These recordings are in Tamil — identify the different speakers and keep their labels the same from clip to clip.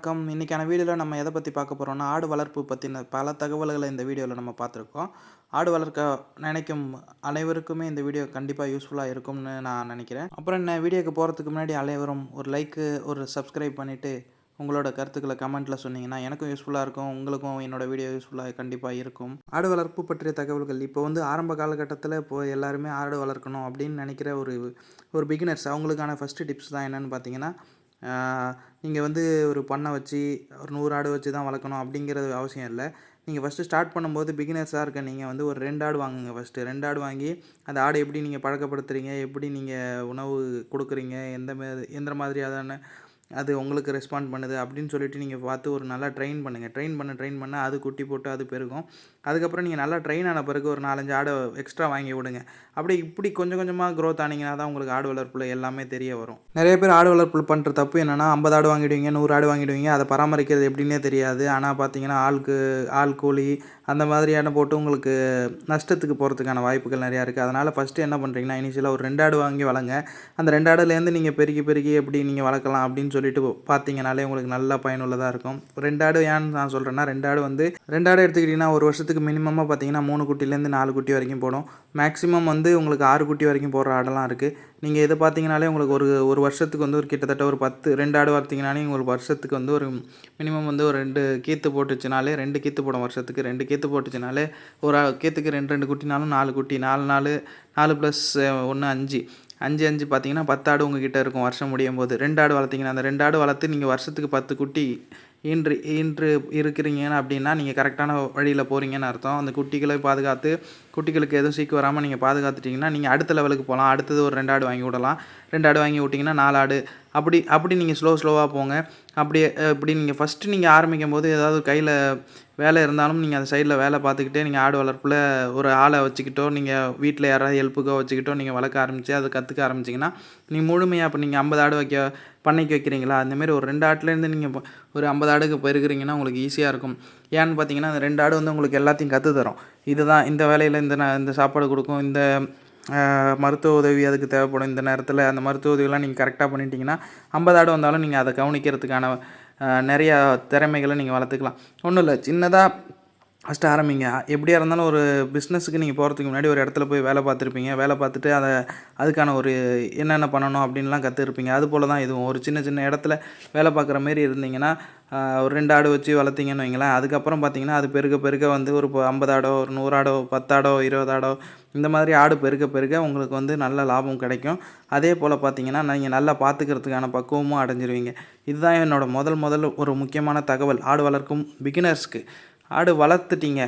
Speaker 1: வணக்கம். இன்றைக்கான வீடியோவில் நம்ம எதை பற்றி பார்க்க போகிறோம்னா ஆடு வளர்ப்பு பற்றின பல தகவல்களை இந்த வீடியோவில் நம்ம பார்த்துருக்கோம். ஆடு வளர்க்க நினைக்கும் அனைவருக்குமே இந்த வீடியோ கண்டிப்பாக யூஸ்ஃபுல்லாக இருக்கும்னு நான் நினைக்கிறேன். அப்புறம் என்ன வீடியோக்கு போகிறதுக்கு முன்னாடி அனைவரும் ஒரு லைக்கு ஒரு சப்ஸ்கிரைப் பண்ணிவிட்டு உங்களோட கருத்துக்களை கமெண்ட்டில் சொன்னீங்கன்னா எனக்கும் யூஸ்ஃபுல்லாக இருக்கும். உங்களுக்கும் என்னோட வீடியோ யூஸ்ஃபுல்லாக கண்டிப்பாக இருக்கும். ஆடு வளர்ப்பு பற்றிய தகவல்கள் இப்போ வந்து ஆரம்ப காலகட்டத்தில் இப்போ எல்லாருமே ஆடு வளர்க்கணும் அப்படின்னு நினைக்கிற ஒரு ஒரு பிகினர்ஸ் அவங்களுக்கான ஃபஸ்ட்டு டிப்ஸ் தான் என்னென்னு பார்த்தீங்கன்னா நீங்கள் வந்து ஒரு பண்ணை வச்சு ஒரு நூறு ஆடு வச்சு தான் வளர்க்கணும் அப்படிங்கிறது அவசியம் இல்லை. நீங்கள் ஃபஸ்ட்டு ஸ்டார்ட் பண்ணும்போது பிகினர்ஸாக இருக்க நீங்கள் வந்து ஒரு ரெண்டு ஆடு வாங்குங்க ஃபஸ்ட்டு ரெண்டு ஆடு வாங்கி அந்த ஆடு எப்படி நீங்கள் பழக்கப்படுத்துகிறீங்க எப்படி நீங்கள் உணவு கொடுக்குறீங்க? எந்த மாதிரி எந்த மாதிரியான அது உங்களுக்கு ரெஸ்பாண்ட் பண்ணுது அப்படின்னு சொல்லிட்டு நீங்கள் பார்த்து ஒரு நல்லா ட்ரெயின் பண்ணுங்கள் ட்ரெயின் பண்ண ட்ரெயின் பண்ண அது குட்டி போட்டு அது பெருகும். அதுக்கப்புறம் நீங்கள் நல்லா ட்ரெயின் ஆன பிறகு ஒரு நாலஞ்சு ஆடை எக்ஸ்ட்ரா வாங்கி விடுங்க. அப்படி இப்படி கொஞ்சம் கொஞ்சமாக க்ரோத் ஆனீங்கன்னா தான் உங்களுக்கு ஆடு வளர்ப்பில் எல்லாமே தெரிய வரும். நிறைய பேர் ஆடு வளர்ப்பில் பண்ணுற தப்பு என்னென்னா ஐம்பது ஆடு வாங்கிடுவீங்க நூறு ஆடு வாங்கிடுவீங்க அதை பராமரிக்கிறது எப்படின்னே தெரியாது. ஆனால் பார்த்தீங்கன்னா ஆளுக்கு ஆள் கூலி அந்த மாதிரியான போட்டு உங்களுக்கு நஷ்டத்துக்கு போகிறதுக்கான வாய்ப்புகள் நிறையா இருக்குது அதனால் ஃபஸ்ட்டு என்ன பண்ணுறீங்கன்னா இனிஷியலாக ஒரு ரெண்டு ஆடு வாங்கி வளங்க. அந்த ரெண்டு ஆடுலேருந்து நீங்கள் பெருக்கி பெருக்கி எப்படி நீங்கள் வளர்க்கலாம் அப்படின்னு சொல்லிட்டு பார்த்தீங்கனாலே உங்களுக்கு நல்லா பயனுள்ளதாக இருக்கும். ரெண்டு ஆடு ஏன்னு நான் சொல்கிறேன்னா ரெண்டு ஆடு வந்து ரெண்டு ஆடு எடுத்துக்கிட்டிங்கன்னா ஒரு வருஷத்துக்கு மினிமமாக பார்த்தீங்கன்னா மூணு குட்டிலேருந்து நாலு குட்டி வரைக்கும் போடும். மேக்ஸிமம் வந்து உங்களுக்கு ஆறு குட்டி வரைக்கும் போடுற ஆடெல்லாம் இருக்குது நீங்கள் இதை பார்த்தீங்கனாலே உங்களுக்கு ஒரு ஒரு வருஷத்துக்கு வந்து ஒரு கிட்டத்தட்ட ஒரு பத்து ரெண்டு ஆடு பார்த்தீங்கனாலே உங்களுக்கு வருஷத்துக்கு வந்து ஒரு மினிமம் வந்து ஒரு ரெண்டு கீத்து போட்டுச்சுனாலே ரெண்டு கீத்து போடும் வருஷத்துக்கு. ரெண்டு கீத்து போட்டுச்சுனாலே ஒரு கீத்துக்கு ரெண்டு ரெண்டு குட்டினாலும் நாலு குட்டி நாலு நாலு நாலு ப்ளஸ் ஒன்று அஞ்சு. அஞ்சு அஞ்சு பார்த்தீங்கன்னா பத்து ஆடு உங்ககிட்ட இருக்கும் வருஷம் முடியும் போது. ரெண்டு ஆடு வளர்த்திங்கன்னா அந்த ரெண்டு ஆடு வளர்த்து நீங்கள் வருஷத்துக்கு பத்து குட்டி இன்று இன்று இருக்கிறீங்கன்னு அப்படின்னா நீங்கள் கரெக்டான வழியில் போகிறீங்கன்னு அர்த்தம். அந்த குட்டிகளை பாதுகாத்து குட்டிகளுக்கு எதுவும் சீக்கு வராமல் நீங்கள் பாதுகாத்துட்டிங்கன்னா நீங்கள் அடுத்த லெவலுக்கு போகலாம் அடுத்தது ஒரு ரெண்டு ஆடு வாங்கி விடலாம். ரெண்டு ஆடு வாங்கி விட்டிங்கன்னா நாலு ஆடு. அப்படி அப்படி நீங்கள் ஸ்லோ ஸ்லோவாக போங்க. அப்படி இப்படி நீங்கள் ஃபஸ்ட்டு நீங்கள் ஆரம்பிக்கும் போது ஏதாவது கையில் வேலை இருந்தாலும் நீங்கள் அந்த சைடில் வேலை பார்த்துக்கிட்டே நீங்கள் ஆடு வளர்ப்பில் ஒரு ஆளை வச்சுக்கிட்டோ நீங்கள் வீட்டில் யாராவது ஹெல்ப்புக்கோ வச்சுக்கிட்டோ நீங்கள் வளர்க்க ஆரம்பித்து அதை கற்றுக்க ஆரம்பிச்சிங்கன்னா நீங்கள் முழுமையாக இப்போ நீங்கள் ஐம்பது ஆடு வைக்க பண்ணைக்கு வைக்கிறீங்களா? அந்தமாரி ஒரு ரெண்டு ஆட்டுலேருந்து நீங்கள் ஒரு ஐம்பது ஆடுக்கு போயிருக்கிறீங்கன்னா உங்களுக்கு ஈஸியாக இருக்கும். ஏன்னு பார்த்தீங்கன்னா அந்த ரெண்டு ஆடு வந்து உங்களுக்கு எல்லாத்தையும் கற்று தரும் இதுதான் இந்த வேலையில் இந்த இந்த சாப்பாடு கொடுக்கும் இந்த மருத்துவ உதவி அதுக்கு தேவைப்படும் இந்த நேரத்தில் அந்த மருத்துவ உதவிலாம் நீங்கள் கரெக்டாக பண்ணிட்டீங்கன்னா ஐம்பது ஆடு வந்தாலும் நீங்கள் அதை கவனிக்கிறதுக்கான நிறையா திறமைகளை நீங்கள் வளர்த்துக்கலாம். ஒன்றும் இல்லை சின்னதாக ஃபஸ்ட்டு ஆரம்பிங்க. எப்படியா இருந்தாலும் ஒரு பிஸ்னஸுக்கு நீங்கள் போகிறதுக்கு முன்னாடி ஒரு இடத்துல போய் வேலை பார்த்துருப்பீங்க. வேலை பார்த்துட்டு அதை அதுக்கான ஒரு என்னென்ன பண்ணணும் அப்படின்லாம் கற்றுருப்பீங்க அது போல் தான் இதுவும். ஒரு சின்ன சின்ன இடத்துல வேலை பார்க்குற மாரி இருந்தீங்கன்னா ஒரு ரெண்டு ஆடு வச்சு வளர்த்திங்கன்னு வைங்களேன். அதுக்கப்புறம் பார்த்தீங்கன்னா அது பெருக பெருக வந்து ஒரு இப்போ ஐம்பது ஆடோ ஒரு நூறாடோ பத்தாடோ இருபதாடோ இந்த மாதிரி ஆடு பெருக பெருக உங்களுக்கு வந்து நல்ல லாபம் கிடைக்கும். அதே போல் பார்த்தீங்கன்னா நீங்கள் நல்லா பார்த்துக்கிறதுக்கான பக்குவமும் அடைஞ்சிருவீங்க. இதுதான் என்னோடய முதல் முதல் ஒரு முக்கியமான தகவல். ஆடு வளர்க்கும் பிகினர்ஸ்க்கு ஆடு வளர்த்துட்டீங்க.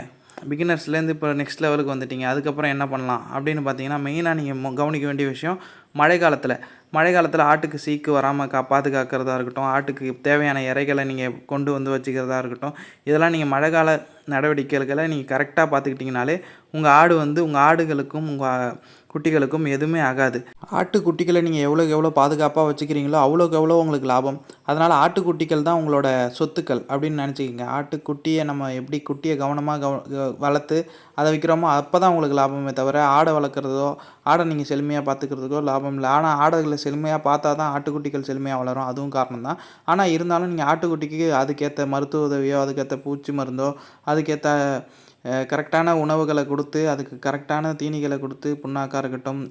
Speaker 1: பிகினர்ஸ்லேருந்து இப்போ நெக்ஸ்ட் லெவலுக்கு வந்துட்டீங்க. அதுக்கப்புறம் என்ன பண்ணலாம்? அப்படின்னு பார்த்தீங்கன்னா மெயினாக நீங்கள் கவனிக்க வேண்டிய விஷயம் மழை காலத்தில் மழை காலத்தில் ஆட்டுக்கு சீக்கு வராமல் கா பாதுகாக்கிறதா இருக்கட்டும் ஆட்டுக்கு தேவையான இறைகளை நீங்கள் கொண்டு வந்து வச்சுக்கிறதா இருக்கட்டும் இதெல்லாம் நீங்கள் மழை கால நடவடிக்கைகளை நீங்கள் கரெக்டாக பார்த்துக்கிட்டிங்கனாலே உங்கள் ஆடு வந்து உங்கள் ஆடுகளுக்கும் உங்கள் குட்டிகளுக்கும் எதுவுமே ஆகாது. ஆட்டுக்குட்டிகளை நீங்கள் எவ்வளோக்கு எவ்வளோ பாதுகாப்பாக வச்சுக்கிறீங்களோ அவ்வளோக்கு எவ்வளோ உங்களுக்கு லாபம். அதனால் ஆட்டுக்குட்டிகள் தான் உங்களோட சொத்துக்கள் அப்படின்னு நினச்சிக்கோங்க. ஆட்டுக்குட்டியை நம்ம எப்படி குட்டியை கவனமாக கவ வளர்த்து அதை விற்கிறோமோ அப்போ தான் உங்களுக்கு லாபமே தவிர ஆடை வளர்க்குறதோ ஆடை நீங்கள் செழுமையாக பார்த்துக்கிறதுக்கோ லாபம் இல்லை. ஆனால் ஆடுகளை செழுமையாக பார்த்தா தான் ஆட்டுக்குட்டிகள் செழுமையாக வளரும். அதுவும் காரணம் தான். ஆனால் இருந்தாலும் நீங்கள் ஆட்டுக்குட்டிக்கு அதுக்கேற்ற மருத்துவ உதவியோ அதுக்கேற்ற பூச்சி மருந்தோ அதுக்கேற்ற கரெக்டான உணவுகளை கொடுத்து அதுக்கு கரெக்டான தீனிகளை கொடுத்து புண்ணாக்காக இருக்கட்டும்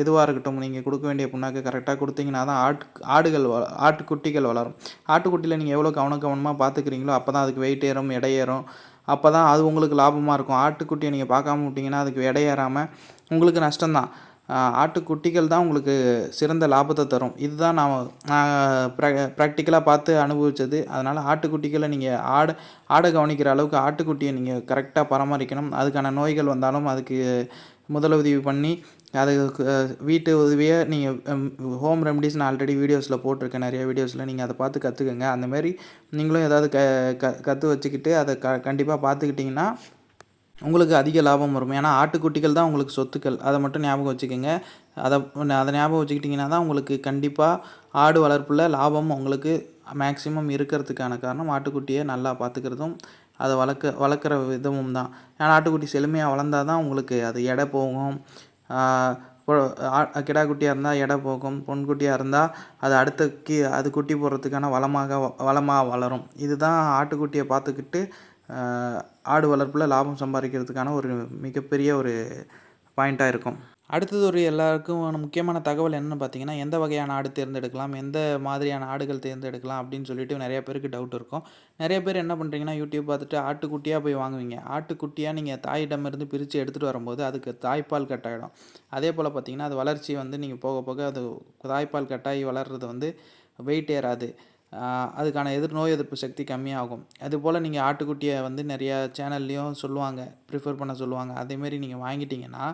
Speaker 1: எதுவாக இருக்கட்டும் நீங்கள் கொடுக்க வேண்டிய புண்ணாக்கு கரெக்டாக கொடுத்தீங்கன்னா தான் ஆட் ஆடுகள் வ ஆட்டுக்குட்டிகள் வளரும். ஆட்டுக்குட்டியில் நீங்கள் எவ்வளோ கவன கவனமாக பார்த்துக்கிறீங்களோ அப்போ தான் அதுக்கு வெயிட் ஏறும் எடையேறும் அப்போ தான் அது உங்களுக்கு லாபமாக இருக்கும். ஆட்டுக்குட்டியை நீங்கள் பார்க்காம விட்டிங்கன்னா அதுக்கு எடை ஏறாமல் உங்களுக்கு நஷ்டம்தான். ஆட்டுக்குட்டிகள் தான் உங்களுக்கு சிறந்த லாபத்தை தரும். இதுதான் நான் நான் ப்ராக்டிக்கலாக பார்த்து அனுபவித்தது அதனால் ஆட்டுக்குட்டிகளை நீங்கள் ஆடை ஆடை கவனிக்கிற அளவுக்கு ஆட்டுக்குட்டியை நீங்கள் கரெக்டாக பராமரிக்கணும். அதுக்கான நோய்கள் வந்தாலும் அதுக்கு முதலுதவி பண்ணி அதுக்கு வீட்டு உதவியை நீங்கள் ஹோம் ரெமடிஸ் நான் ஆல்ரெடி வீடியோஸில் போட்டிருக்கேன். நிறைய வீடியோஸில் நீங்கள் அதை பார்த்து கற்றுக்கங்க அந்தமாரி நீங்களும் ஏதாவது க க கற்று வச்சுக்கிட்டு அதை க கண்டிப்பாக பார்த்துக்கிட்டிங்கன்னா உங்களுக்கு அதிக லாபம் வரும். ஏன்னா ஆட்டுக்குட்டிகள் தான் உங்களுக்கு சொத்துக்கள். அதை மட்டும் ஞாபகம் வச்சுக்கோங்க. அதை அதை ஞாபகம் வச்சுக்கிட்டிங்கன்னா தான் உங்களுக்கு கண்டிப்பாக ஆடு வளர்ப்பில் லாபம் உங்களுக்கு மேக்ஸிமம் இருக்கிறதுக்கான காரணம் ஆட்டுக்குட்டியை நல்லா பார்த்துக்கிறதும் அதை வளர்க்க வளர்க்குற விதமும் தான். ஏன்னா ஆட்டுக்குட்டி செழுமையாக வளர்ந்தால் தான் உங்களுக்கு அது எடை போகும். கிடா குட்டியாக இருந்தால் எடை போகும். பொன்குட்டியாக இருந்தால் அது அடுத்த கி அது குட்டி போடுறதுக்கான வளமாக வளமாக வளரும். இதுதான் ஆட்டுக்குட்டியை பார்த்துக்கிட்டு ஆடு வளர்ப்பில் லாபம் சம்பாதிக்கிறதுக்கான ஒரு மிகப்பெரிய ஒரு பாயிண்ட்டாக இருக்கும். அடுத்தது ஒரு எல்லாருக்கும் முக்கியமான தகவல் என்னென்னு பார்த்தீங்கன்னா எந்த வகையான ஆடு தேர்ந்தெடுக்கலாம் எந்த மாதிரியான ஆடுகள் தேர்ந்தெடுக்கலாம் அப்படின்னு சொல்லிட்டு நிறைய பேருக்கு டவுட் இருக்கும். நிறைய பேர் என்ன பண்ணுறீங்கன்னா யூடியூப் பார்த்துட்டு ஆட்டுக்குட்டியாக போய் வாங்குவீங்க. ஆட்டுக்குட்டியாக நீங்கள் தாயிடமிருந்து பிரித்து எடுத்துகிட்டு வரும்போது அதுக்கு தாய்ப்பால் கட்டாயிடும். அதே போல் பார்த்தீங்கன்னா அது வளர்ச்சி வந்து நீங்கள் போக போக அது தாய்ப்பால் கட்டாயி வளர்கிறது வந்து வெயிட் ஏறாது. அதுக்கான எதிர் நோய் எதிர்ப்பு சக்தி கம்மியாகும். அதுபோல் நீங்கள் ஆட்டுக்குட்டியை வந்து நிறையா சேனல்லையும் சொல்லுவாங்க ப்ரிஃபர் பண்ண சொல்லுவாங்க. அதேமாரி நீங்கள் வாங்கிட்டீங்கன்னா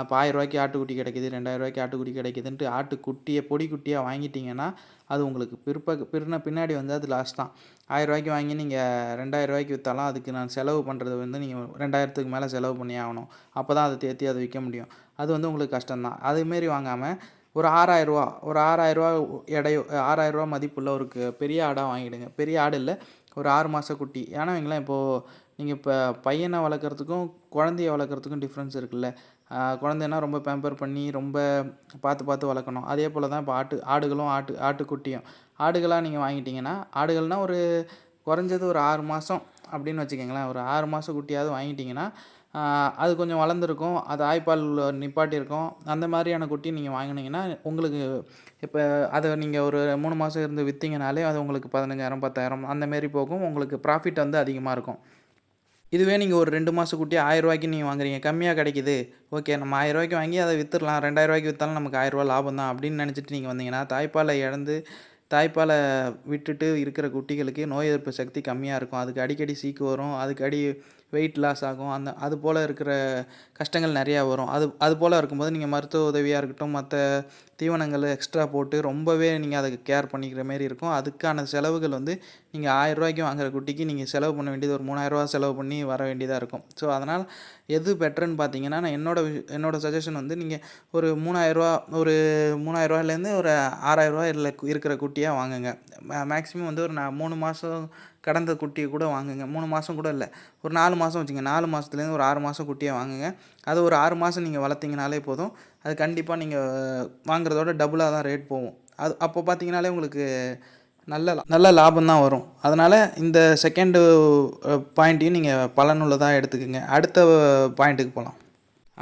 Speaker 1: இப்போ ஆயிரரூவாய்க்கு ஆட்டுக்குட்டி கிடைக்கிது ரெண்டாயிரரூவாய்க்கு ஆட்டுக்குட்டி கிடைக்குதுன்ட்டு ஆட்டுக்குட்டியை பொடி குட்டியாக வாங்கிட்டிங்கன்னா அது உங்களுக்கு பிற்பக பின்ன பின்னாடி வந்து அது லாஸ் தான். ஆயிரரூவாய்க்கு வாங்கி நீங்கள் ரெண்டாயிரரூவாய்க்கு விற்றாலும் அதுக்கு நான் செலவு பண்ணுறது வந்து நீங்கள் ரெண்டாயிரத்துக்கு மேலே செலவு பண்ணி ஆகணும். அப்போ தான் அதை தேற்றி அதை விற்க முடியும். அது வந்து உங்களுக்கு கஷ்டம்தான். அதுமாரி வாங்காமல் ஒரு ஆறாயிரரூவா ஒரு ஆறாயிரரூவா எடை ஆறாயிரரூவா மதிப்புள்ள ஒரு பெரிய ஆடாக வாங்கிடுங்க. பெரிய ஆடு இல்லை ஒரு ஆறு மாத குட்டி. ஏன்னா வைங்களேன் இப்போது நீங்கள் இப்போ பையனை வளர்க்குறதுக்கும் குழந்தைய வளர்க்குறதுக்கும் டிஃப்ரென்ஸ் இருக்குல்ல. குழந்தைன்னா ரொம்ப பேம்பர் பண்ணி ரொம்ப பார்த்து பார்த்து வளர்க்கணும். அதே போல் தான் இப்போ ஆட்டு ஆடுகளும் ஆட்டு ஆட்டுக்குட்டியும். ஆடுகளாக நீங்கள் வாங்கிட்டிங்கன்னா ஆடுகள்னால் ஒரு குறைஞ்சது ஒரு ஆறு மாதம் அப்படின்னு வச்சுக்கோங்களேன். ஒரு ஆறு மாத குட்டியாவது வாங்கிட்டிங்கன்னா அது கொஞ்சம் வளர்ந்துருக்கும் அது ஆய்ப்பால் நிப்பாட்டியிருக்கும். அந்த மாதிரியான குட்டி நீங்கள் வாங்கினீங்கன்னா உங்களுக்கு இப்போ அதை நீங்கள் ஒரு மூணு மாதம் இருந்து விற்றீங்கனாலே அது உங்களுக்கு பதினஞ்சாயிரம் பத்தாயிரம் அந்தமாரி போகும். உங்களுக்கு ப்ராஃபிட் வந்து அதிகமாக இருக்கும். இதுவே நீங்கள் ஒரு ரெண்டு மாதம் குட்டி ஆயிரரூவாய்க்கு நீங்கள் வாங்குறீங்க. கம்மியாக கிடைக்கிது. ஓகே நம்ம ஆயிரரூவாய்க்கு வாங்கி அதை விற்றுலாம் ரெண்டாயிரரூவாய்க்கு விற்றாலும் நமக்கு ஆயிரரூவா லாபம் தான் அப்படின்னு நினச்சிட்டு நீங்கள் வந்தீங்கன்னா தாய்ப்பாலை இழந்து தாய்ப்பாலை விட்டுட்டு இருக்கிற குட்டிகளுக்கு நோய் எதிர்ப்பு சக்தி கம்மியாக இருக்கும். அதுக்கு அடிக்கடி சீக்கு வரும். அதுக்கு அடி வெயிட் லாஸ் ஆகும். அந்த அது போல் இருக்கிற கஷ்டங்கள் நிறையா வரும். அது அது போல் இருக்கும்போது நீங்கள் மருத்துவ உதவியாக இருக்கட்டும் மற்ற தீவனங்கள் எக்ஸ்ட்ரா போட்டு ரொம்பவே நீங்கள் அதுக்கு கேர் பண்ணிக்கிற மாரி இருக்கும். அதுக்கான செலவுகள் வந்து நீங்கள் ஆயிரரூவாய்க்கு வாங்குற குட்டிக்கு நீங்கள் செலவு பண்ண வேண்டியது ஒரு மூணாயிரரூவா செலவு பண்ணி வர வேண்டியதாக இருக்கும். ஸோ அதனால் எது பெட்டர்னு பார்த்தீங்கன்னா நான் என்னோட என்னோடய சஜஷன் வந்து நீங்கள் ஒரு மூணாயிரரூவா ஒரு மூணாயிரரூவாயிலேருந்து ஒரு ஆறாயிரரூவா இல்லை இருக்கிற குட்டியாக வாங்குங்க. மேக்ஸிமம் வந்து ஒரு நான் மூணு மாதம் கடந்த குட்டியை கூட வாங்குங்க. மூணு மாதம் கூட இல்லை. ஒரு நாலு மாதம் வச்சுங்க. நாலு மாதத்துலேருந்து ஒரு ஆறு மாதம் குட்டியை வாங்குங்க. அது ஒரு ஆறு மாதம் நீங்கள் வளர்த்திங்கனாலே போதும். அது கண்டிப்பாக நீங்கள் வாங்குறதோட டபுளாக தான் ரேட் போகும். அது அப்போ பார்த்தீங்கனாலே உங்களுக்கு நல்ல நல்ல லாபம் தான் வரும். அதனால் இந்த செகண்டு பாயிண்ட்டையும் நீங்கள் பலனுள்ளதாக எடுத்துக்கோங்க. அடுத்த பாயிண்ட்டுக்கு போகலாம்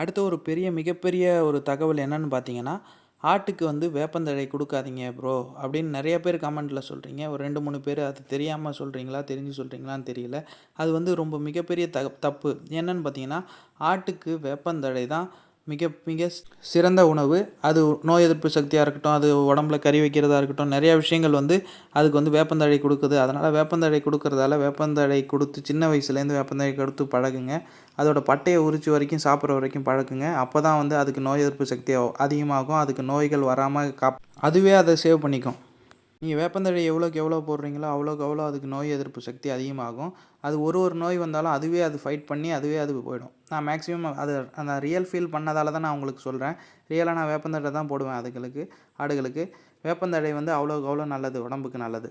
Speaker 1: அடுத்த ஒரு பெரிய மிகப்பெரிய ஒரு தகவல் என்னன்னு பார்த்தீங்கன்னா ஆட்டுக்கு வந்து வேப்பந்தழை கொடுக்காதீங்க ப்ரோ அப்படின்னு நிறைய பேர் கமெண்ட்டில் சொல்கிறீங்க ஒரு ரெண்டு மூணு பேர் அது தெரியாமல் சொல்கிறீங்களா தெரிஞ்சு சொல்கிறீங்களான்னு தெரியல. அது வந்து ரொம்ப மிகப்பெரிய த தப்பு. என்னன்னு பார்த்தீங்கன்னா ஆட்டுக்கு வேப்பந்தழை தான் மிக மிக சிறந்த உணவு. அது நோய் எதிர்ப்பு சக்தியாக இருக்கட்டும் அது உடம்புல கறி வைக்கிறதா இருக்கட்டும் நிறையா விஷயங்கள் வந்து அதுக்கு வந்து வேப்பந்தழை கொடுக்குது. அதனால் வேப்பந்தழை கொடுக்குறதால வேப்பந்தழை கொடுத்து சின்ன வயசுலேருந்து வேப்பந்தழை கொடுத்து பழகுங்க. அதோட பட்டையை உரிச்சு வரைக்கும் சாப்பிட்ற வரைக்கும் பழக்குங்க அப்போ தான் வந்து அதுக்கு நோய் எதிர்ப்பு சக்தி அதிகமாகும். அதுக்கு நோய்கள் வராமல் காப் அதுவே அதை சேவ் பண்ணிக்கும். நீங்கள் வேப்பந்தழை எவ்வளோக்கு எவ்வளோ போடுறீங்களோ அவ்வளோக்கு அவ்வளோ அதுக்கு நோய் எதிர்ப்பு சக்தி அதிகமாகும். அது ஒரு ஒரு நோய் வந்தாலும் அதுவே அது ஃபைட் பண்ணி அதுவே அது போயிடும். நான் மேக்ஸிமம் அது அந்த ரியல் ஃபீல் பண்ணதால தான் நான் உங்களுக்கு சொல்கிறேன் ரியலாக நான் வேப்பந்தழை தான் போடுவேன் அதுகளுக்கு ஆடுகளுக்கு. வேப்பந்தழை வந்து அவ்வளோக்கு அவ்வளோ நல்லது உடம்புக்கு நல்லது.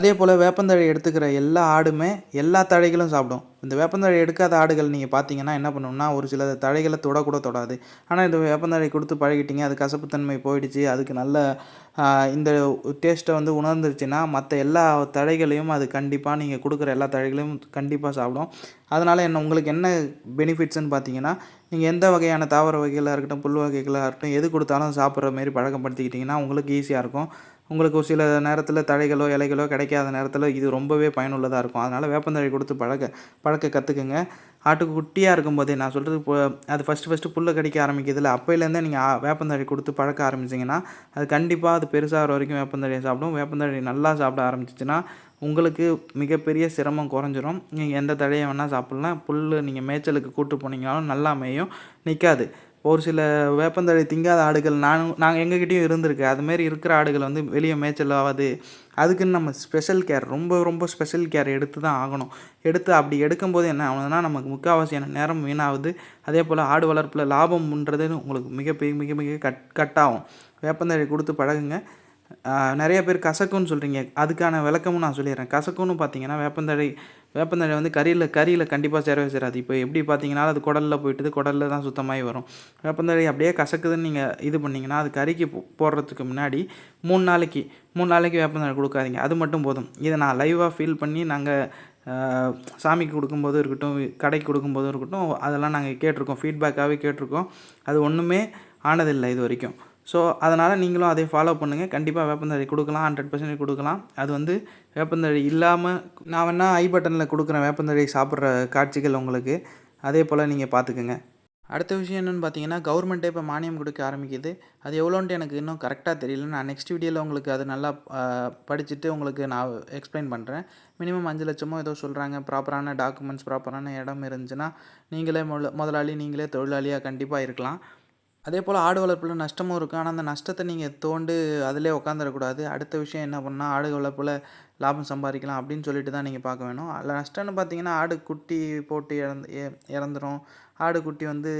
Speaker 1: அதே போல் வேப்பந்தழை எடுத்துக்கிற எல்லா ஆடுமே எல்லா தழைகளும் சாப்பிடும். இந்த வேப்பந்தழை எடுக்காத ஆடுகள் நீங்கள் பார்த்தீங்கன்னா என்ன பண்ணணும்னா ஒரு சில தழைகளை தொடக்கூட தொடாது. ஆனால் இந்த வேப்பந்தழை கொடுத்து பழகிட்டீங்க அது கசப்புத்தன்மை போயிடுச்சு அதுக்கு நல்ல இந்த டேஸ்ட்டை வந்து உணர்ந்துருச்சுன்னா மற்ற எல்லா தழைகளையும் அது கண்டிப்பாக நீங்கள் கொடுக்குற எல்லா தழைகளையும் கண்டிப்பாக சாப்பிடும். அதனால் என்ன உங்களுக்கு என்ன பெனிஃபிட்ஸ்ன்னு பார்த்தீங்கன்னா நீங்கள் எந்த வகையான தாவர வகைகளாக இருக்கட்டும் புல் வகைகளாக இருக்கட்டும் எது கொடுத்தாலும் சாப்பிட்ற மாரி பழக்கப்படுத்திக்கிட்டிங்கன்னா உங்களுக்கு ஈஸியாக இருக்கும். உங்களுக்கு ஒரு சில நேரத்தில் தழைகளோ இலைகளோ கிடைக்காத நேரத்தில் இது ரொம்பவே பயனுள்ளதாக இருக்கும். அதனால் வேப்பந்தழை கொடுத்து பழக்க பழக்க கற்றுக்குங்க ஆட்டுக்கு குட்டியாக இருக்கும்போதே நான் சொல்கிறது இப்போ அது ஃபஸ்ட்டு ஃபஸ்ட்டு புல்லை கடிக்க ஆரம்பிக்கிறதுல அப்போலேருந்தே நீங்கள் வேப்பந்தழை கொடுத்து பழக்க ஆரம்பிச்சிங்கன்னா அது கண்டிப்பாக அது பெருசாகிற வரைக்கும் வேப்பந்தழையை சாப்பிடும். வேப்பந்தழை நல்லா சாப்பிட ஆரம்பிச்சிச்சுன்னா உங்களுக்கு மிகப்பெரிய சிரமம் குறைஞ்சிரும். நீங்கள் எந்த தழையை வேணால் சாப்பிட்லாம். புல் நீங்கள் மேய்ச்சலுக்கு கூட்டு போனீங்கனாலும் நல்லா மேயும். நிற்காது ஒரு சில வேப்பந்தழை திங்காத ஆடுகள் நானும் நாங்கள் எங்ககிட்டயும் இருந்திருக்கு. அதுமாரி இருக்கிற ஆடுகள் வந்து வெளியே மேய்ச்சல் ஆகாது. அதுக்குன்னு நம்ம ஸ்பெஷல் கேர் ரொம்ப ரொம்ப ஸ்பெஷல் கேர் எடுத்து தான் ஆகணும். எடுத்து அப்படி எடுக்கும்போது என்ன ஆகுதுன்னா நமக்கு முக்கால்வாசியான நேரம் வீணாகுது. அதே போல் ஆடு வளர்ப்பில் லாபம்ன்றது உங்களுக்கு மிக மிக மிக கட் கட் ஆகும் வேப்பந்தழை கொடுத்து பழகுங்க. நிறைய பேர் கசக்குன்னு சொல்கிறீங்க அதுக்கான விளக்கமும் நான் சொல்லிடுறேன். கசக்குன்னு பார்த்தீங்கன்னா வேப்பந்தழை வேப்பந்தழை வந்து கறியில் கறியில் கண்டிப்பாக சேரவே சேராது. இப்போ எப்படி பார்த்தீங்கன்னா அது குடலில் போயிட்டுது குடலில் தான் சுத்தமாகி வரும். வேப்பந்தழை அப்படியே கசக்குதுன்னு நீங்கள் இது பண்ணிங்கன்னா அது கறிக்கு போடுறதுக்கு முன்னாடி மூணு நாளைக்கு மூணு நாளைக்கு வேப்பந்தழை கொடுக்காதீங்க. அது மட்டும் போதும். இதை நான் லைவாக ஃபீல் பண்ணி நாங்கள் சாமிக்கு கொடுக்கும்போதும் இருக்கட்டும் கடைக்கு கொடுக்கும்போதும் இருக்கட்டும் அதெல்லாம் நாங்கள் கேட்டிருக்கோம். ஃபீட்பேக்காகவே கேட்டிருக்கோம். அது ஒன்றுமே ஆனதில்லை இது வரைக்கும். ஸோ அதனால் நீங்களும் அதை ஃபாலோ பண்ணுங்கள் கண்டிப்பாக வேப்பந்தழை கொடுக்கலாம் ஹண்ட்ரட் பர்சன்டேஜ் கொடுக்கலாம். அது வந்து வேப்பந்தழை இல்லாமல் நான் வேணால் ஐ பட்டனில் கொடுக்குறேன் வேப்பந்தழை சாப்பிட்ற காட்சிகள் உங்களுக்கு. அதே போல் நீங்கள் பார்த்துக்குங்க அடுத்த விஷயம் என்னென்னு பார்த்தீங்கன்னா கவர்மெண்ட்டே இப்போ மானியம் கொடுக்க ஆரம்பிக்குது. அது எவ்வளோன்ட்டு எனக்கு இன்னும் கரெக்டாக தெரியல நான் நெக்ஸ்ட் வீடியோவில் உங்களுக்கு அது நல்லா படிச்சுட்டு உங்களுக்கு நான் எக்ஸ்பிளைன் பண்ணுறேன் மினிமம் அஞ்சு லட்சமோ ஏதோ சொல்கிறாங்க ப்ராப்பரான டாக்குமெண்ட்ஸ் ப்ராப்பரான இடம் இருந்துச்சுன்னா நீங்களே முதலாளி நீங்களே தொழிலாளியாக கண்டிப்பாக இருக்கலாம். அதே போல் ஆடு வளர்ப்பில் நஷ்டமும் இருக்கும் ஆனால் அந்த நஷ்டத்தை நீங்கள் தோண்டு அதிலே உட்காந்துடக்கூடாது அடுத்த விஷயம் என்ன பண்ணால் ஆடு வளர்ப்பில் லாபம் சம்பாதிக்கலாம் அப்படின்னு சொல்லிட்டு தான் நீங்கள் பார்க்க வேணும். அதில் நஷ்டம்னு பார்த்தீங்கன்னா ஆடு குட்டி போட்டு இறந்து இறந்துடும் ஆடு குட்டி வந்து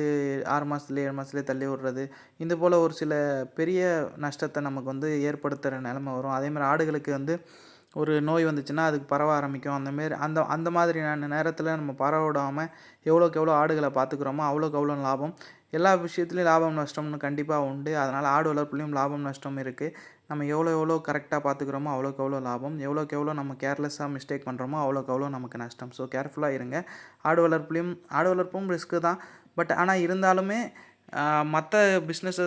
Speaker 1: ஆறு மாதத்துலேயே ஏழு மாதத்துலேயே தள்ளி விடுறது. இந்த போல் ஒரு சில பெரிய நஷ்டத்தை நமக்கு வந்து ஏற்படுத்துகிற நிலமை வரும். அதேமாதிரி ஆடுகளுக்கு வந்து ஒரு நோய் வந்துச்சுன்னா அதுக்கு பரவ ஆரம்பிக்கும். அந்தமாரி அந்த அந்த மாதிரியான நேரத்தில் நம்ம பரவ விடாமல் எவ்வளோக்கு எவ்வளோ ஆடுகளை பார்த்துக்குறோமோ அவ்வளோக்கு அவ்வளோ லாபம். எல்லா விஷயத்துலையும் லாபம் நஷ்டம்னு கண்டிப்பாக உண்டு. அதனால் ஆடு வளர்ப்புலையும் லாபம் நஷ்டம் இருக்குது நம்ம எவ்வளோ எவ்வளோ கரெக்டாக பார்த்துக்கிறோமோ அவ்வளோக்கு எவ்வளோ லாபம். எவ்வளோக்கு எவ்வளோ நம்ம கேர்லெஸ்ஸாக மிஸ்டேக் பண்ணுறோமோ அவ்வளோக்கு எவ்வளோ நமக்கு நஷ்டம். ஸோ கேர்ஃபுல்லாக இருங்க. ஆடு வளர்ப்புலையும் ஆடு வளர்ப்பும் ரிஸ்க்கு தான். பட் ஆனால் இருந்தாலுமே மற்ற பிஸ்னஸ்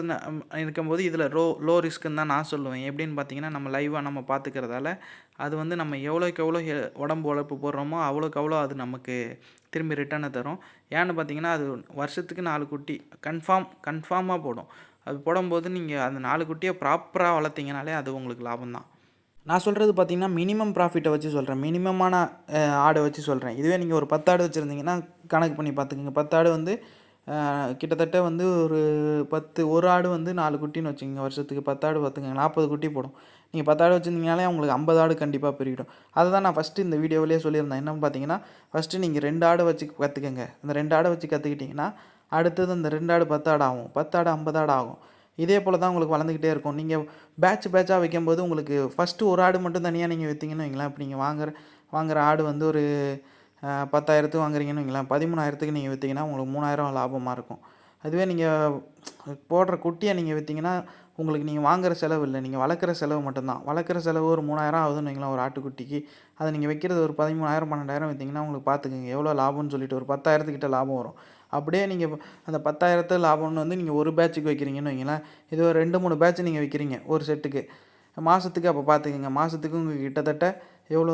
Speaker 1: இருக்கும்போது இதில் ரோ லோ ரிஸ்க்குன்னு தான் நான் சொல்லுவேன். எப்படின்னு பார்த்தீங்கன்னா நம்ம லைவாக நம்ம பார்த்துக்கிறதால அது வந்து நம்ம எவ்வளோக்கு எவ்வளோ ஹெ உடம்பு உழைப்பு போடுறோமோ அவ்வளோக்கு அவ்வளோ அது நமக்கு திரும்பி ரிட்டனை தரும். ஏன்னு பார்த்தீங்கன்னா அது வருஷத்துக்கு நாலு குட்டி கன்ஃபார்ம் கன்ஃபார்மாக போடும். அது போடும்போது நீங்கள் அந்த நாலு குட்டியை ப்ராப்பராக வளர்த்திங்கனாலே அது உங்களுக்கு லாபம் தான். நான் சொல்கிறது பார்த்தீங்கன்னா மினிமம் ப்ராஃபிட்டை வச்சு சொல்கிறேன் மினிமமான ஆடை வச்சு சொல்கிறேன் இதுவே நீங்கள் ஒரு பத்து ஆடு வச்சுருந்தீங்கன்னா கணக்கு பண்ணி பார்த்துக்கோங்க பத்து ஆடு வந்து கிட்டத்தட்ட வந்து ஒரு பத்து ஒரு ஆடு வந்து நாலு குட்டின்னு வச்சுக்கோங்க வருஷத்துக்கு பத்து ஆடு பார்த்துக்கங்க நாற்பது குட்டி போடும். நீங்கள் பத்து ஆடு வச்சுருந்தீங்கனாலே உங்களுக்கு ஐம்பது ஆடு கண்டிப்பாக பெருகிடும் அதை தான் நான் ஃபஸ்ட்டு இந்த வீடியோவிலே சொல்லியிருந்தேன். என்னென்னு பார்த்தீங்கன்னா ஃபஸ்ட்டு நீங்கள் ரெண்டு ஆடு வச்சு கற்றுக்கங்க இந்த ரெண்டு ஆடை வச்சு கற்றுக்கிட்டிங்கன்னா அடுத்தது இந்த ரெண்டு ஆடு பத்து ஆடு ஆகும். பத்து ஆடு ஐம்பது ஆடு ஆகும். இதே போல் தான் உங்களுக்கு வளர்ந்துக்கிட்டே இருக்கும். நீங்கள் பேட்ச் பேட்சாக வைக்கும்போது உங்களுக்கு ஃபஸ்ட்டு ஒரு ஆடு மட்டும் தனியாக நீங்கள் விற்றீங்கன்னு வைங்களேன். இப்போ நீங்கள் வாங்குற வாங்குற ஆடு வந்து ஒரு பத்தாயிரத்துக்கு வாங்குறீங்கன்னு வைங்களேன். பதிமூணாயிரத்துக்கு நீங்கள் விற்றீங்கன்னா உங்களுக்கு மூணாயிரம் லாபமாக இருக்கும். அதுவே நீங்கள் போடுற குட்டியை நீங்கள் விற்றீங்கன்னா உங்களுக்கு நீங்கள் வாங்குகிற செலவு இல்லை. நீங்கள் வளர்க்குற செலவு மட்டும்தான். வளர்க்குற செலவு ஒரு மூணாயிரம் ஆகுதுன்னு வைங்களேன் ஒரு ஆட்டுக்குட்டிக்கு. அதை நீங்கள் வைக்கிறது ஒரு பதிமூணாயிரம் பன்னெண்டாயிரம் விற்றீங்கன்னா உங்களுக்கு பார்த்துக்குங்க. எவ்வளோ லாபம்னு சொல்லிட்டு ஒரு பத்தாயிரத்துக்கிட்ட லாபம் வரும். அப்படியே நீங்கள் அந்த பத்தாயிரத்து லாபம்னு வந்து நீங்கள் ஒரு பேட்சுக்கு வைக்கிறீங்கன்னு வைங்களேன். இது ஒரு ரெண்டு மூணு பேட்ச் நீங்கள் விற்கிறீங்க ஒரு செட்டுக்கு. மாதத்துக்கு அப்போ பார்த்துக்குங்க. மாதத்துக்கு உங்களுக்கு கிட்டத்தட்ட எவ்வளோ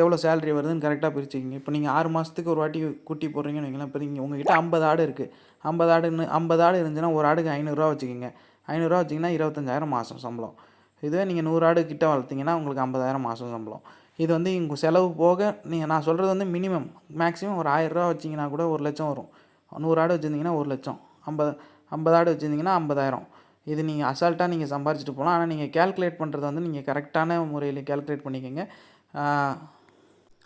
Speaker 1: எவ்வளோ சேலரி வருதுன்னு கரெக்டாக பிரிச்சுக்கிங்க. இப்போ நீங்கள் ஆறு மாதத்துக்கு ஒரு வாட்டி குட்டி போடுறீங்கன்னு வைங்களேன். இப்போ நீங்கள் உங்ககிட்ட ஐம்பது ஆடு இருக்குது ஐம்பது ஆடுன்னு ஐம்பது ஆடு இருந்துச்சுன்னா ஒரு ஆடுக்கு ஐநூறுரூவா வச்சுக்கிங்க. ஐநூறுரூவா வச்சிங்கன்னா இருபத்தஞ்சாயிரம் மாதம் சம்பளம். இதுவே நீங்கள் நூறு ஆடு கிட்ட வளர்த்திங்கன்னா உங்களுக்கு ஐம்பதாயிரம் மாதம் சம்பளம். இது வந்து இங்கே செலவு போக நீங்கள் நான் சொல்கிறது வந்து மினிமம் மேக்ஸிமம் ஒரு ஆயிரரூவா வச்சிங்கன்னா கூட ஒரு லட்சம் வரும். நூறு ஆடு வச்சுருந்தீங்கன்னா ஒரு லட்சம். ஐம்பது ஐம்பது ஆடு வச்சுருந்தீங்கன்னா ஐம்பதாயிரம். இது நீங்கள் அசால்ட்டாக நீங்கள் சம்பாரிச்சிட்டு போகலாம். ஆனால் நீங்கள் கேல்குலேட் பண்ணுறது வந்து நீங்கள் கரெக்டான முறையில் கேல்குலேட் பண்ணிக்கோங்க.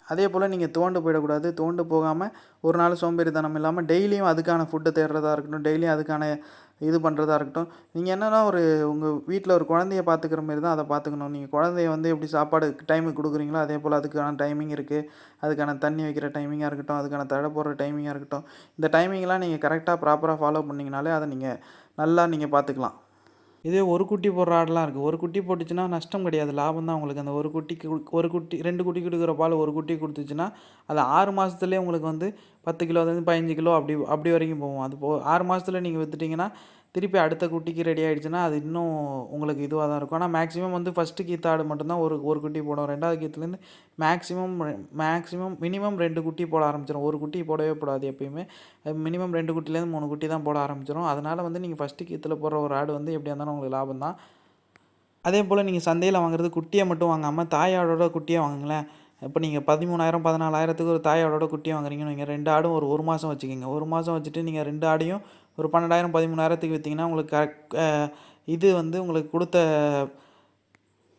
Speaker 1: அதே போல் நீங்கள் தோண்டு போயிடக்கூடாது. தோண்டு போகாமல் ஒரு நாள் சோம்பேறித்தனம் இல்லாமல் டெய்லியும் அதுக்கான ஃபுட்டை தேடுறதா இருக்கட்டும் டெய்லியும் அதுக்கான இது பண்ணுறதா இருக்கட்டும் நீங்கள் என்னென்னா ஒரு உங்கள் வீட்டில் ஒரு குழந்தைய பார்த்துக்கிற மாரி தான் அதை பார்த்துக்கணும் நீங்கள் குழந்தைய வந்து எப்படி சாப்பாடு டைமுக்கு கொடுக்குறீங்களோ அதே போல் அதுக்கான டைமிங் இருக்குது அதுக்கான தண்ணி வைக்கிற டைமிங்காக இருக்கட்டும் அதுக்கான தடை போடுற டைமிங்காக இருக்கட்டும். இந்த டைமிங்லாம் நீங்கள் கரெக்டாக ப்ராப்பராக ஃபாலோ பண்ணிங்கனாலே அதை நீங்கள் நல்லா நீங்கள் பார்த்துக்கலாம் இதே ஒரு குட்டி போடுற ஆடெலாம் இருக்குது ஒரு குட்டி போட்டுச்சுன்னா நஷ்டம் கிடையாது. லாபம் தான் உங்களுக்கு. அந்த ஒரு குட்டிக்கு ஒரு குட்டி ரெண்டு குட்டி கொடுக்குற பால் ஒரு குட்டி கொடுத்துச்சுன்னா அது ஆறு மாதத்துலேயே உங்களுக்கு வந்து பத்து கிலோ வந்து பதினஞ்சு கிலோ அப்படி அப்படி வரைக்கும் போகும். அது போ ஆறு மாதத்துல நீங்கள் விற்றுட்டிங்கன்னா திருப்பி அடுத்த குட்டிக்கு ரெடி ஆகிடுச்சுன்னா அது இன்னும் உங்களுக்கு இதுவாக தான் இருக்கும். ஆனால் மேக்ஸிமம் வந்து ஃபஸ்ட்டு கீத்தாடு ஆடு மட்டும்தான் ஒரு ஒரு குட்டி போடும். ரெண்டாவது கீத்துலேருந்து மேக்ஸிமம் மேக்ஸிமம் மினிமம் ரெண்டு குட்டி போட ஆரம்பிச்சிடும் ஒரு குட்டி போடவே போடாது எப்பயுமே. மினிமம் ரெண்டு குட்டிலேருந்து மூணு குட்டி தான் போட ஆரம்பிச்சிடும் அதனால் வந்து நீங்கள் ஃபஸ்ட்டு கீத்தில் போடுற ஒரு ஆடு வந்து எப்படியா இருந்தாலும் உங்களுக்கு லாபம் தான். அதே போல் நீங்கள் சந்தையில் வாங்குறது குட்டியை மட்டும் வாங்காமல் தாயாடோட குட்டியை வாங்குங்களேன். இப்போ நீங்கள் பதிமூணாயிரம் பதினாலாயிரத்துக்கு ஒரு தாயாடோட குட்டியை வாங்குறீங்கன்னு நீங்கள் ரெண்டு ஆடும் ஒரு ஒரு மாதம் வச்சுக்கிங்க. ஒரு மாதம் வச்சுட்டு நீங்கள் ரெண்டு ஆடையும் ஒரு பன்னெண்டாயிரம் பதிமூணாயிரத்துக்கு விற்றிங்கன்னா உங்களுக்கு கரெக்ட் இது வந்து உங்களுக்கு கொடுத்த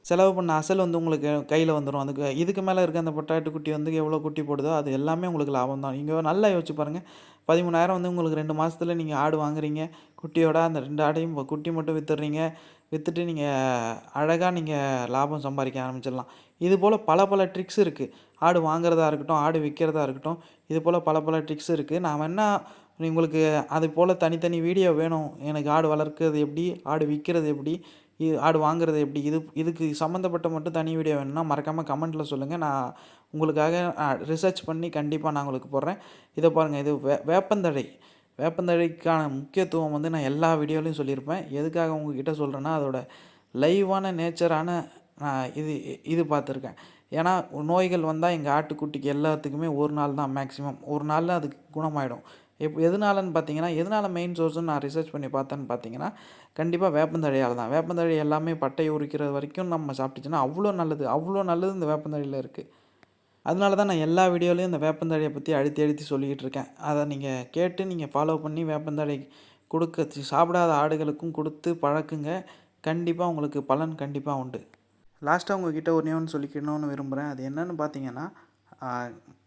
Speaker 1: செலவு பண்ண அசல் வந்து உங்களுக்கு கையில் வந்துடும் அதுக்கு இதுக்கு மேலே இருக்க அந்த பொட்டாட்டு குட்டி வந்து எவ்வளோ குட்டி போடுதோ அது எல்லாமே உங்களுக்கு லாபம் தான். நீங்கள் நல்லா யோசிச்சு பாருங்கள் பதிமூணாயிரம் வந்து உங்களுக்கு ரெண்டு மாதத்துல நீங்கள் ஆடு வாங்குறீங்க. குட்டியோட அந்த ரெண்டு ஆடையும் குட்டி மட்டும் விற்றுறீங்க விற்றுட்டு நீங்கள் அழகாக நீங்கள் லாபம் சம்பாதிக்க ஆரம்பிச்சிடலாம். இது போல் பல பல ட்ரிக்ஸ் இருக்குது ஆடு வாங்குறதா இருக்கட்டும் ஆடு விற்கிறதா இருக்கட்டும் இது போல் பல பல ட்ரிக்ஸ் இருக்குது நான் என்ன உங்களுக்கு அது போல் தனித்தனி வீடியோ வேணும். எனக்கு ஆடு வளர்க்கிறது எப்படி? ஆடு விற்கிறது எப்படி? இது ஆடு வாங்குறது எப்படி? இது இதுக்கு சம்மந்தப்பட்ட மட்டும் தனி வீடியோ வேணும்னா மறக்காமல் கமெண்ட்டில் சொல்லுங்கள் நான் உங்களுக்காக ரிசர்ச் பண்ணி கண்டிப்பாக நான் உங்களுக்கு போடுறேன். இதை பாருங்கள் இது வே வேப்பந்தழை. வேப்பந்தழைக்கான முக்கியத்துவம் வந்து நான் எல்லா வீடியோலையும் சொல்லியிருப்பேன். எதுக்காக உங்ககிட்ட சொல்கிறேன்னா அதோட லைவான நேச்சரான நான் இது இது பார்த்துருக்கேன். ஏன்னா நோய்கள் வந்தால் எங்கள் ஆட்டுக்குட்டிக்கு எல்லாத்துக்குமே ஒரு நாள் தான் மேக்ஸிமம் ஒரு நாளில் அதுக்கு குணமாயிடும். எப் எதனாலன்னு பார்த்தீங்கன்னா எதனால் மெயின் சோர்ஸ்னு நான் ரிசர்ச் பண்ணி பார்த்தேன்னு பார்த்தீங்கன்னா கண்டிப்பாக வேப்பந்தழையால் தான். வேப்பந்தழை எல்லாமே பட்டை உரிக்கிற வரைக்கும் நம்ம சாப்பிட்டுச்சுன்னா அவ்வளோ நல்லது. அவ்வளோ நல்லது இந்த வேப்பந்தழையில் இருக்குது அதனால தான் நான் எல்லா வீடியோலையும் இந்த வேப்பந்தழையை பற்றி அழுத்தி அழுத்தி சொல்லிக்கிட்டு இருக்கேன். அதை நீங்கள் கேட்டு நீங்கள் ஃபாலோ பண்ணி வேப்பந்தழை கொடுக்க சாப்பிடாத ஆடுகளுக்கும் கொடுத்து பழக்குங்க. கண்டிப்பாக உங்களுக்கு பலன் கண்டிப்பாக உண்டு. லாஸ்ட்டாக உங்ககிட்ட ஒன்றே ஒன்று சொல்லிக்கணும்னு விரும்புகிறேன் அது என்னென்னு பார்த்தீங்கன்னா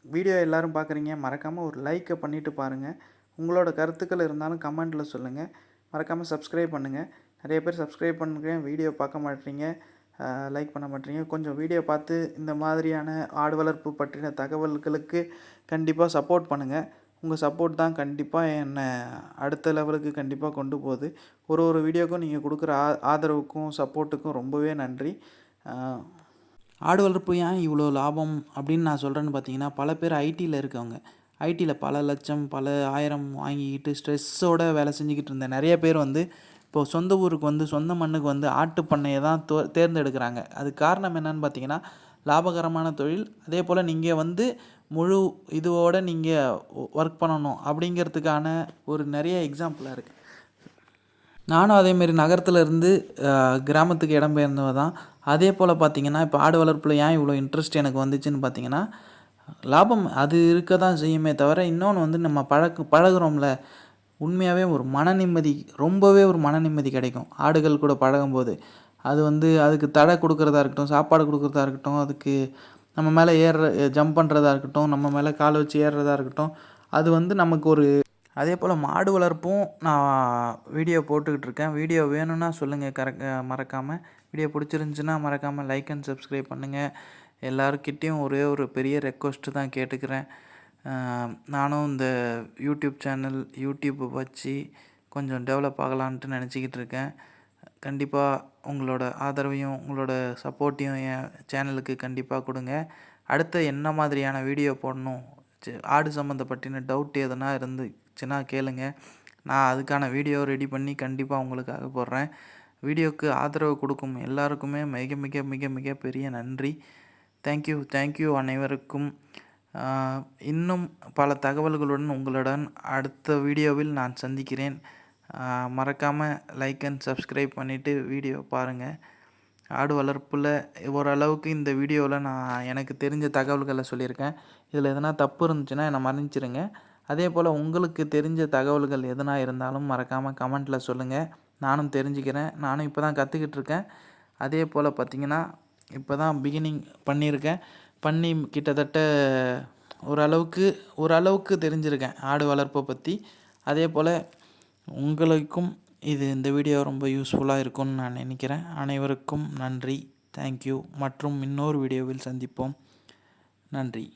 Speaker 1: வீடியோ எல்லோரும் பார்க்குறீங்க மறக்காமல் ஒரு லைக்கை பண்ணிவிட்டு பாருங்கள் உங்களோட கருத்துக்கள் இருந்தாலும் கமெண்ட்டில் சொல்லுங்கள் மறக்காமல் சப்ஸ்கிரைப் பண்ணுங்கள் நிறைய பேர் சப்ஸ்கிரைப் பண்ணுறேன் வீடியோ பார்க்க மாட்டீங்க லைக் பண்ண மாட்டீங்க கொஞ்சம் வீடியோ பார்த்து இந்த மாதிரியான ஆடு வளர்ப்பு பற்றின தகவல்களுக்கு கண்டிப்பாக சப்போர்ட் பண்ணுங்கள் உங்கள் சப்போர்ட் தான் கண்டிப்பாக என்னை அடுத்த லெவலுக்கு கண்டிப்பாக கொண்டு போகுது. ஒரு ஒரு வீடியோக்கும் நீங்கள் கொடுக்குற ஆ ஆதரவுக்கும் சப்போர்ட்டுக்கும் ரொம்பவே நன்றி. ஆடு வளர்ப்பு ஏன் இவ்வளோ லாபம் அப்படின்னு நான் சொல்கிறேன்னு பார்த்தீங்கன்னா பல பேர் ஐடியில் இருக்கவங்க. ஐடியில் பல லட்சம் பல ஆயிரம் வாங்கிக்கிட்டு ஸ்ட்ரெஸ்ஸோட வேலை செஞ்சுக்கிட்டு இருந்த நிறைய பேர் வந்து இப்போது சொந்த ஊருக்கு வந்து சொந்த மண்ணுக்கு வந்து ஆட்டு பண்ணையை தான் தோ தேர்ந்தெடுக்கிறாங்க. அதுக்கு காரணம் என்னன்னு பார்த்தீங்கன்னா லாபகரமான தொழில். அதே போல் நீங்கள் வந்து முழு இதுவோடு நீங்கள் ஒர்க் பண்ணணும் அப்படிங்கிறதுக்கான ஒரு நிறைய எக்ஸாம்பிளாக இருக்குது நானும் அதேமாரி நகரத்தில் இருந்து கிராமத்துக்கு இடம்பெயர்ந்தவ தான் அதே போல் பார்த்தீங்கன்னா இப்போ ஆடு வளர்ப்பில் ஏன் இவ்வளோ இன்ட்ரெஸ்ட் எனக்கு வந்துச்சுன்னு பார்த்தீங்கன்னா லாபம் அது இருக்க தான் செய்யுமே தவிர இன்னொன்று வந்து நம்ம பழக்க பழகுறோம்ல உண்மையாகவே ஒரு மன நிம்மதி ரொம்பவே ஒரு மன நிம்மதி கிடைக்கும். ஆடுகள் கூட பழகும்போது. அது வந்து அதுக்கு தடை கொடுக்குறதா இருக்கட்டும் சாப்பாடு கொடுக்குறதா இருக்கட்டும் அதுக்கு நம்ம மேலே ஏறுற ஜம்ப் பண்ணுறதா இருக்கட்டும் நம்ம மேலே கால் வச்சு ஏறுறதா இருக்கட்டும் அது வந்து நமக்கு ஒரு அதே போல் மாடு வளர்ப்பும் நான் வீடியோ போட்டுக்கிட்டு இருக்கேன். வீடியோ வேணும்னா சொல்லுங்கள் கரெக்ட் மறக்காமல் வீடியோ பிடிச்சிருந்துச்சின்னா மறக்காமல் லைக் அண்ட் சப்ஸ்கிரைப் பண்ணுங்கள் எல்லாருக்கிட்டேயும் ஒரே ஒரு பெரிய ரெக்வஸ்ட்டு தான் கேட்டுக்கிறேன். நானும் இந்த யூடியூப் சேனல் யூடியூப்பை வச்சு கொஞ்சம் டெவலப் ஆகலான்ட்டு நினச்சிக்கிட்டு இருக்கேன். கண்டிப்பாக உங்களோட ஆதரவையும் உங்களோட சப்போர்ட்டையும் என் சேனலுக்கு கண்டிப்பாக கொடுங்க. அடுத்து என்ன மாதிரியான வீடியோ போடணும்? ஆடு சம்மந்தப்பட்டின டவுட் எதனா இருந்துச்சுன்னா கேளுங்க. நான் அதுக்கான வீடியோ ரெடி பண்ணி கண்டிப்பாக உங்களுக்காக போடுறேன். வீடியோவுக்கு ஆதரவு கொடுக்கும் எல்லாருக்குமே மிக மிக மிக மிக பெரிய நன்றி. தேங்க்யூ தேங்க்யூ அனைவருக்கும். இன்னும் பல தகவல்களுடன் உங்களுடன் அடுத்த வீடியோவில் நான் சந்திக்கிறேன். மறக்காமல் லைக் அண்ட் சப்ஸ்கிரைப் பண்ணிவிட்டு வீடியோ பாருங்கள் ஆடு வளர்ப்பில் ஓரளவுக்கு இந்த வீடியோவில் நான் எனக்கு தெரிஞ்ச தகவல்களை சொல்லியிருக்கேன். இதில் எதனா தப்பு இருந்துச்சுன்னா என்னை மன்னிச்சிருங்க. அதே போல் உங்களுக்கு தெரிஞ்ச தகவல்கள் எதனா இருந்தாலும் மறக்காமல் கமெண்ட்டில் சொல்லுங்கள் நானும் தெரிஞ்சுக்கிறேன். நானும் இப்போ தான் கற்றுக்கிட்டு இருக்கேன் அதே போல் பார்த்திங்கன்னா இப்போ தான் பிகினிங் பண்ணியிருக்கேன். பண்ணி கிட்டத்தட்ட ஓரளவுக்கு ஓரளவுக்கு தெரிஞ்சிருக்கேன் ஆடு வளர்ப்பை பற்றி அதே போல் உங்களுக்கும் இது இந்த வீடியோ ரொம்ப யூஸ்ஃபுல்லாக இருக்கும்னு நான் நினைக்கிறேன். அனைவருக்கும் நன்றி. தேங்க்யூ மற்றும் இன்னொரு வீடியோவில் சந்திப்போம். நன்றி.